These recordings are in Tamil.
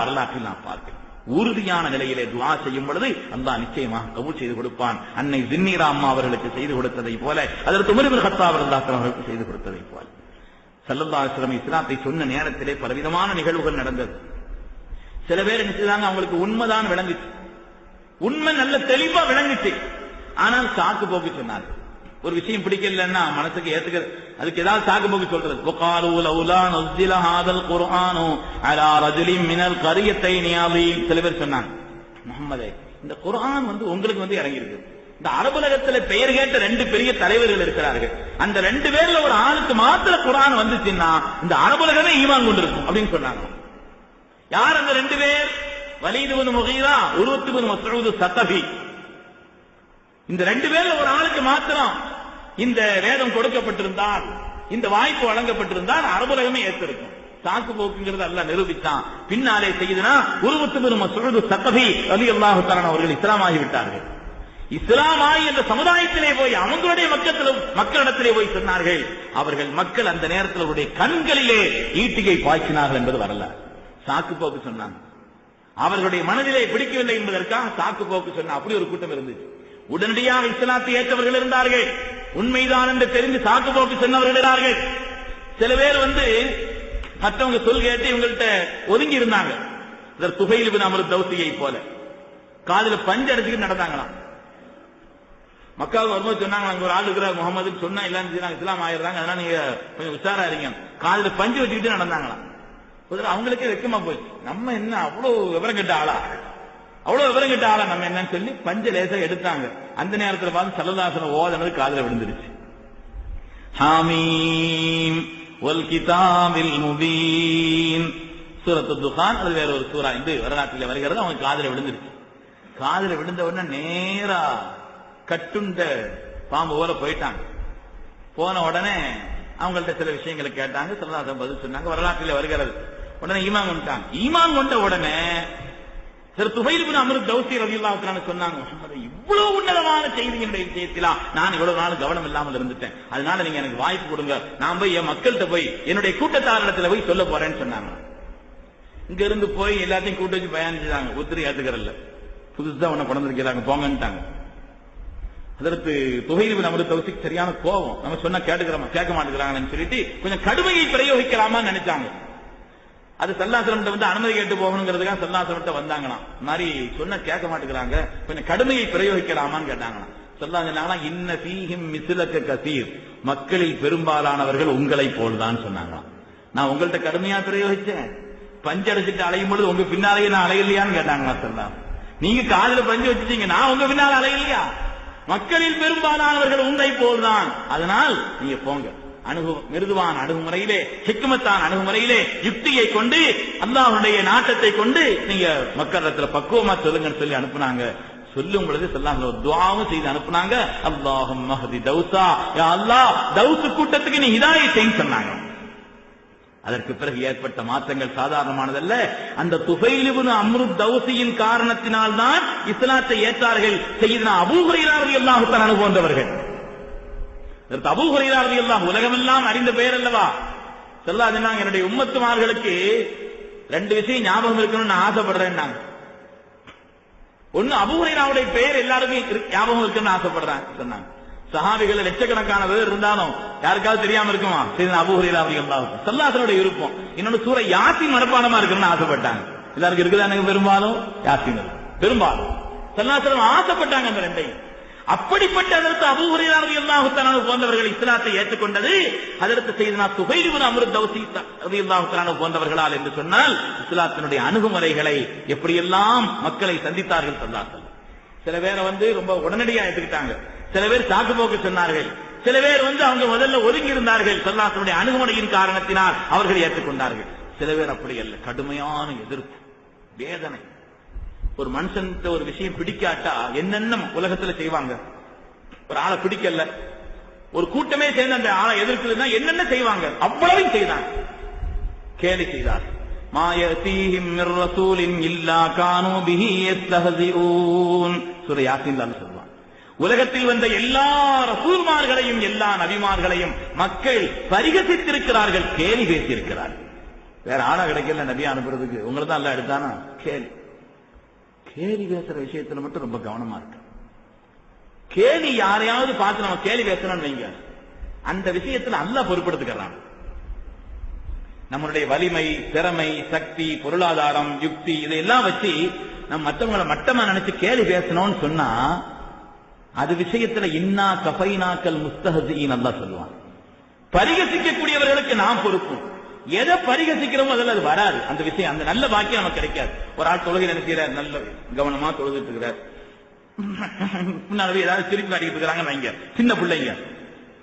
வரலாற்றில் நான் பார்க்கிறேன் உறுதியான நிலையிலே துவா செய்யும் பொழுது அந்தா நிச்சயமாக கபூல் செய்து கொடுப்பான். அன்னை ஜின்னீரா அம்மா அவர்களுக்கு செய்து கொடுத்ததை போல அதற்கு உமர் ஹத்தா அவர்களுக்கு செய்து கொடுத்ததை போல. சல்லல்லாஹு இஸ்லாத்தை சொன்ன நேரத்திலே பலவிதமான நிகழ்வுகள் நடந்தது. சில பேர் என்ன செய்தாங்க அவங்களுக்கு உண்மைதான் விளங்குச்சு. உண்மை நல்ல தெளிவா விளங்குச்சு. ஆனால் சாக்கு போக்கு சொன்னார்கள். ஒரு விஷயம் பிடிக்கலன்னா மனசுக்கு ஏத்துக்க அதுக்கு ஏதாவது சாக்கு போக்கு சொல்றது وقالوا لولا نزل هذا القرآن على رجل من القريتين عظيم சில பேர் சொன்னாங்க முகமதே இந்த குர்ஆன் வந்து உங்களுக்கு வந்து இறங்கி இருக்கு இந்த அரபுலகத்துல பெயர் கேட்ட ரெண்டு பெரிய தலைவர்கள் இருக்கிறார்கள் அந்த ரெண்டு பேர்ல ஒரு ஆளுக்கு மாத்திர குர்ஆன் வந்துச்சுன்னா இந்த அரபுலகமே ஈமான் கொண்டிருக்கும் அப்படின்னு சொன்னாங்க யார் அந்த ரெண்டு பேர் வலீது பின் முகீரா உருவத்து பின் மஸ்ஊத் சத்தபி இந்த ரெண்டு பேர்ல ஒரு ஆளுக்கு மாத்திரம் இந்த வேதம் கொடுக்கப்பட்டிருந்தால் இந்த வாய்ப்பு வழங்கப்பட்டிருந்தால் அரபுலகமே ஏற்றிருக்கும். சாக்கு போக்குங்கிறது அல்ல நிரூபித்தான். பின்னாலே செய்யுதுன்னா உருவத்து பெரும் மசூது சத்தபி அலி அல்லாஹு அவர்கள் இஸ்லாமாகி விட்டார்கள் இஸ்லாமாய் என்ற சமுதாயத்திலே போய் அவங்களுடைய மக்கத்தில் மக்களிடத்திலே போய் சொன்னார்கள் அவர்கள் மக்கள் அந்த நேரத்தில் அவருடைய கண்களிலே ஈட்டிகை பாய்ச்சினார்கள் என்பது வரலாறு. சாக்கு போக்கு சொன்னாங்க. அவர்களுடைய மனதிலே பிடிக்கவில்லை என்பதற்காக சாக்கு போக்கு சொன்ன அப்படி ஒரு கூட்டம் இருந்துச்சு உடனடியாக இஸ்லாத்தை ஏற்றவர்கள் இருந்தார்கள். உண்மைதான் என்று தெரிந்து சாக்கு போக்கு சொன்னவர்கள் சில பேர் வந்து மற்றவங்க சொல் கேட்டு இவங்கள்ட்ட ஒதுங்கி இருந்தாங்க இதர் துகையில் பின் அமர் தௌசியை போல. காதுல பஞ்சு அடிச்சுக்கிட்டு நடந்தாங்களாம். மக்காவுக்கு வரும்போது சொன்னாங்க அங்க ஒரு ஆள் இருக்கிறார் முகமது சொன்னா இல்லன்னு நாங்க இஸ்லாம் ஆயிடுறாங்க அதனால நீங்க கொஞ்சம் உஷாரா இருங்க காதுல பஞ்சு வச்சுக்கிட்டு நடந்தாங்களாம். அவங்களுக்கே வெக்கமா போச்சு. நம்ம என்ன அவ்வளவு விவரம் கெட்ட ஆளா? அவ்வளவு விவரம் கிட்ட ஆள நம்ம என்னன்னு சொல்லி பஞ்ச லேசா எடுத்தாங்க. அந்த நேரத்துல பார்த்து சல்லதாசன ஓதனது காதல விழுந்துருச்சு. ஹாமீம் ஒல் கிதாபில் முபீன். சூரத்து துகான் அது வேற ஒரு சூரா. இந்த வரலாற்றில் வருகிறது அவங்க காதல விழுந்துருச்சு. காதுல விழுந்த உடனே நேரா கட்டுண்ட பாம்பு போல போயிட்டாங்க. போன உடனே அவங்கள்ட்ட சில விஷயங்களை கேட்டாங்க. சல்லதாசன் பதில் சொன்னாங்க. வரலாற்றில் வருகிறது. உடனே ஈமான் கொண்டாங்க ஈமான் கொண்ட உடனே இவ்வளவு உன்னதமான செய்தியினுடைய விஷயத்திலா நான் இவ்வளவு நாள் கவனம் இல்லாமல் இருந்துட்டேன். அதனால நீங்க எனக்கு வாய்ப்பு கொடுங்க. நான் போய் என் மக்கள்கிட்ட போய் என்னுடைய கூட்டத்தாரிடத்துல போய் சொல்ல போறேன்னு சொன்னாங்க. இங்க இருந்து போய் எல்லாத்தையும் கூட்ட வச்சு பயணிச்சாங்க ஒத்திரி ஏத்துக்கிறல்ல புதுசா உன்னை கொண்டு போங்கன்ட்டாங்க. அதற்கு துகையில் அமிர்த் தௌசிக்கு சரியான கோபம். நம்ம சொன்னா கேட்டுக்கிறோமா? கேட்க மாட்டேங்கிறாங்கன்னு சொல்லிட்டு கொஞ்சம் கடுமையை பிரயோகிக்கலாமான்னு நினைச்சாங்க. அது சல்லாசலம்ட்ட வந்து அனுமதி கேட்டு போகணுங்கிறதுக்காக சல்லாசலம்ட்ட வந்தாங்களாம். மாதிரி சொன்ன கேட்க மாட்டேங்கிறாங்க. கொஞ்சம் கடுமையை பிரயோகிக்கலாமான்னு கேட்டாங்களாம். சொல்லா இன்ன ஃபீஹிம் மிசிலக்க கசீர். மக்களில் பெரும்பாலானவர்கள் உங்களை போல்தான் சொன்னாங்களாம். நான் உங்கள்கிட்ட கடுமையா பிரயோகிச்சேன். பஞ்சடிச்சுட்டு அலையும் பொழுது உங்க பின்னாலேயே நான் அலையலையான்னு கேட்டாங்களா சொல்லா நீங்க காதுல பஞ்சு வச்சுட்டீங்க நான் உங்க பின்னால அலையலையா? மக்களில் பெரும்பாலானவர்கள் உங்களை போல்தான். அதனால் நீங்க போங்க. அணுகு மிருதுவான அணுகுமுறையிலே ஹிக்மத்தான அணுகுமுறையிலே யுக்தியை கொண்டு அல்லாஹுடைய நாட்டத்தை கொண்டு நீங்க மக்களிடத்துல பக்குவமா சொல்லுங்கன்னு சொல்லி அனுப்புனாங்க. சொல்லும் பொழுது சொல்லாங்க ஒரு துவாவும் செய்து அனுப்புனாங்க. அல்லாஹும் மஹதி தௌசா யா அல்லாஹ் தௌசு கூட்டத்துக்கு நீ ஹிதாயத்தைன்னு சொன்னாங்க. அதற்கு பிறகு ஏற்பட்ட மாற்றங்கள் சாதாரணமானதல்ல. அந்த துபைலிபுன் அம்ருத் தௌசியின் காரணத்தினால் தான் இஸ்லாத்தை ஏற்றார்கள். செய்தனா அபூஹுரையாரதி அல்லாஹுத்தான் அனுபவந்தவர்கள் அபூஹுரையாரதி அல்லாஹ் உலகமெல்லாம் அறிந்த பெயர் அல்லவா? சொல்லாதுன்னாங்க என்னுடைய உம்மத்துமார்களுக்கு ரெண்டு விஷயம் ஞாபகம் இருக்கணும்னு நான் ஆசைப்படுறேன் நாங்க. ஒண்ணு அபூஹுரையாவுடைய பெயர் எல்லாருக்கும் ஞாபகம் இருக்குன்னு ஆசைப்படுறேன் சொன்னாங்க. சஹாபிகள் லட்சக்கணக்கான பேர் இருந்தாலும் யாருக்காவது தெரியாம இருக்குமா? சரி அபூஹுரையா அப்படிங்களா சல்லாசனுடைய விருப்பம். இன்னொன்னு சூற யாத்தின் மனப்பாடமா இருக்கணும்னு ஆசைப்பட்டாங்க. எல்லாருக்கும் இருக்குதானுங்க பெரும்பாலும்? யாத்தின் பெரும்பாலும். சல்லாசனம் ஆசைப்பட்டாங்க அந்த ரெண்டையும். அப்படிப்பட்ட அதற்கு அபூஹுரையாரதி அல்லாஹுத்தான போன்றவர்கள் இஸ்லாத்தை ஏற்றுக்கொண்டது அதற்கு செய்தனா துகைலிவன் அமிர்த் தௌசி ரதி அல்லாஹுத்தான போன்றவர்களால் என்று சொன்னால் இஸ்லாத்தினுடைய அணுகுமுறைகளை எப்படியெல்லாம் மக்களை சந்தித்தார்கள் சொன்னார்கள். சில பேரை வந்து ரொம்ப உடனடியா எடுத்துக்கிட்டாங்க சில பேர் சாக்கு போக்கு சொன்னார்கள். சில பேர் வந்து அவங்க முதல்ல ஒதுங்கி இருந்தார்கள் சொல்லாசனுடைய அணுகுமுறையின் காரணத்தினால் அவர்கள் ஏற்றுக்கொண்டார்கள். சில பேர் அப்படி அல்ல. கடுமையான எதிர்ப்பு வேதனை. ஒரு மனுஷன் ஒரு விஷயம் பிடிக்காட்டா என்னென்ன உலகத்துல செய்வாங்க? ஒரு ஆளை பிடிக்கல. ஒரு கூட்டமே சேர்ந்து அந்த ஆளை எதிர்க்குதுன்னா என்னென்ன செய்வாங்க? அவ்வளவையும் செய்தாங்க கேலி செய்தார். மாயத்தீஹிம் ரசூலின் இல்லா கானோ பிஹி யஸ்தஹ்சிஊன் சூரா அல்லாஹ் உலகத்தில் வந்த எல்லா ரசூல்மார்களையும் எல்லா நபிமார்களையும் மக்கள் பரிகசித்திருக்கிறார்கள். கேலி பேசியிருக்கிறார்கள். வேற ஆளா கிடைக்கல நபி அனுப்புறதுக்கு. உங்களை தான் எல்லாம் எடுத்தானா? கேலி. கேலி பேசுற விஷயத்துல மட்டும் ரொம்ப கவனமா இருக்கு. கேலி யாரையாவது பார்த்து நம்ம கேலி பேசணும்னு வைங்க. அந்த விஷயத்துல அல்ல பொறுப்படுத்துக்கிறான் நம்மளுடைய வலிமை திறமை சக்தி பொருளாதாரம் யுக்தி இதையெல்லாம் வச்சு நம்ம மற்றவங்களை மட்டமா நினைச்சு கேலி பேசணும்னு சொன்னா அது விஷயத்துல இன்னா கஃபைனாக்கல் முஸ்தஹசியின் நல்லா சொல்லுவான். பரிகசிக்கக்கூடியவர்களுக்கு நாம் பொறுப்பு எதை பரிகசிக்கிறோமோ அதில் அது வராது. அந்த விஷயம் அந்த நல்ல பாக்கியம் நமக்கு கிடைக்காது. ஒரு ஆள் தொழுகை நினைக்கிறார் நல்ல கவனமா தொழுதுட்டு இருக்கிறார். முன்னாடி ஏதாவது சிரிப்பு காட்டிக்கிட்டு இருக்கிறாங்கன்னு வைங்க. சின்ன பிள்ளைங்க.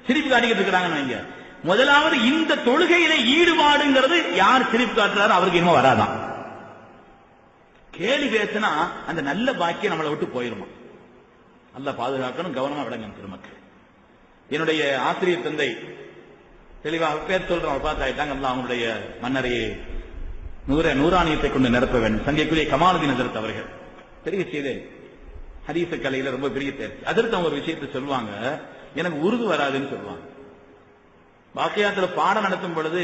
சிரிப்பு காட்டிக்கிட்டு இருக்கிறாங்கன்னு வைங்க. முதலாவது இந்த தொழுகையில ஈடுபாடுங்கிறது யார் சிரிப்பு காட்டுறாரோ அவருக்கு இன்னும் வராதான். கேலி பேசினா அந்த நல்ல பாக்கியம் நம்மளை விட்டு போயிருமா? நல்லா பாதுகாக்கணும் கவனமா விடங்க திருமக்கள். என்னுடைய ஆசிரியர் தந்தை தெளிவாக பேர் சொல்றோம் பார்த்தாயிட்டாங்க அவங்களுடைய மன்னரையை நூற நூறாணியத்தை கொண்டு நிரப்ப வேண்டும். சங்கைக்குரிய கமாலதி எதிர்த்து அவர்கள். பெரிய செய்தேன் ஹதீச கலையில ரொம்ப பெரிய தேர்ச்சி அதற்கு அவங்க ஒரு விஷயத்தை சொல்லுவாங்க. எனக்கு உருது வராதுன்னு சொல்லுவாங்க. வாக்கியாத்துல பாடம் நடத்தும் பொழுது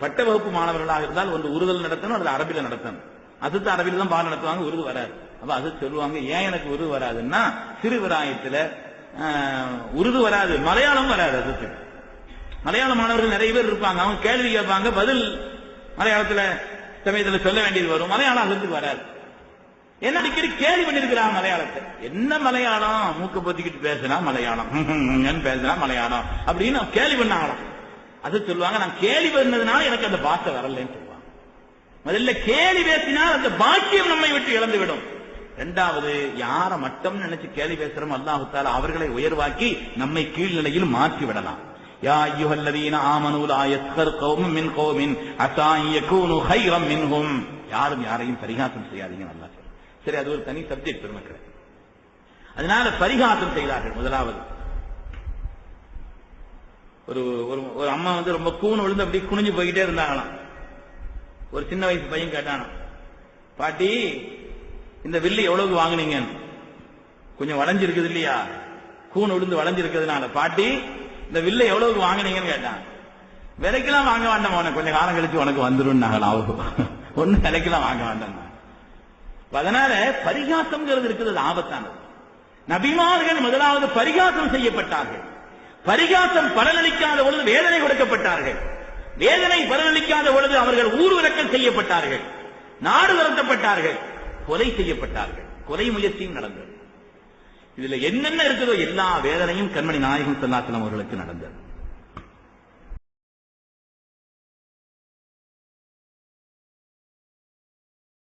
பட்ட வகுப்பு மாணவர்களாக இருந்தால் ஒன்று உருதல் நடத்தணும் அல்லது அரபில நடத்தணும். அதுக்கு அரபில தான் பாடம் நடத்துவாங்க உருது வராது. அப்ப அது சொல்லுவாங்க ஏன் எனக்கு உருது வராதுன்னா சிறுவிராயத்துல ஆஹ், உருது வராது மலையாளம் வராது அதுக்கு. மலையாள மாணவர்கள் நிறைய பேர் இருப்பாங்க. அவங்க கேள்வி கேட்பாங்க பதில் மலையாளத்துல சமயத்தில் சொல்ல வேண்டியது வரும். மலையாளம் அதுக்கு வராது. என்ன அடிக்கடி கேள்வி பண்ணிருக்கிறாங்க மலையாளத்தை? என்ன மலையாளம்? மூக்க பொத்திக்கிட்டு பேசினா மலையாளம். ன்னு பேசினா மலையாளம். அப்படின்னு கேள்வி பண்ணாங்களாம். அது சொல்லுவாங்க நான் கேள்வி பண்ணதுனால எனக்கு அந்த பாஷை வரலன்னு சொல்லுவாங்க. முதல்ல கேள்வி பேசினால் அந்த பாக்கியம் நம்மை விட்டு இழந்து விடும் இரண்டாவது யார மட்டும் நினைச்சு கேள்வி பேசுறோம் அல்லாஹு அவர்களை உயர்வாக்கி நம்மை கீழ்நிலையில் மாற்றி விடலாம் யா அய்யுஹல்லதீன ஆமனூ லா யஸ்கர் கௌமும் மின் கௌமின் அஸா அன் யகூனு கைரம் மின்ஹும் யாரும் யாரையும் பரிகாசம் செய்யாதீங்க நல்லா சரி அது ஒரு தனி சப்ஜெக்ட் பெருமக்களே அதனால பரிகாசம் செய்தார்கள் முதலாவது ஒரு ஒரு ஒரு அம்மா வந்து ரொம்ப கூணு விழுந்து அப்படியே குனிஞ்சு போய்கிட்டே இருந்தாங்களாம் ஒரு சின்ன வயசு பையன் கேட்டானா பாட்டி இந்த வில்லு எவ்வளவு வாங்குனீங்க கொஞ்சம் வளைஞ்சிருக்குது இல்லையா கூணு விழுந்து வளைஞ்சிருக்கிறதுனால பாட்டி இந்த வில்லை எவ்வளவுக்கு வாங்குனீங்கன்னு கேட்டான். விலைக்கெல்லாம் வாங்க வேண்டாம் உனக்கு கொஞ்சம் காலம் கழிச்சு உனக்கு வந்துடும் அவங்க ஒண்ணு விலைக்கெல்லாம் வாங்க வேண்டாம். அதனால பரிகாசம்ங்கிறது இருக்கிறது ஆபத்தானது. நபிமார்கள் முதலாவது பரிகாசம் செய்யப்பட்டார்கள். பரிகாசம் பலனளிக்காத பொழுது வேதனை கொடுக்கப்பட்டார்கள். வேதனை பலனளிக்காத பொழுது அவர்கள் ஊர்விறக்கம் செய்யப்பட்டார்கள். நாடு விரட்டப்பட்டார்கள் கொலை செய்யப்பட்டார்கள். கொலை முயற்சியும் நடந்தது. இதுல என்னென்ன இருக்குதோ எல்லா வேதனையும் கண்மணி நாயகம் சல்லாசலம் அவர்களுக்கு நடந்தது.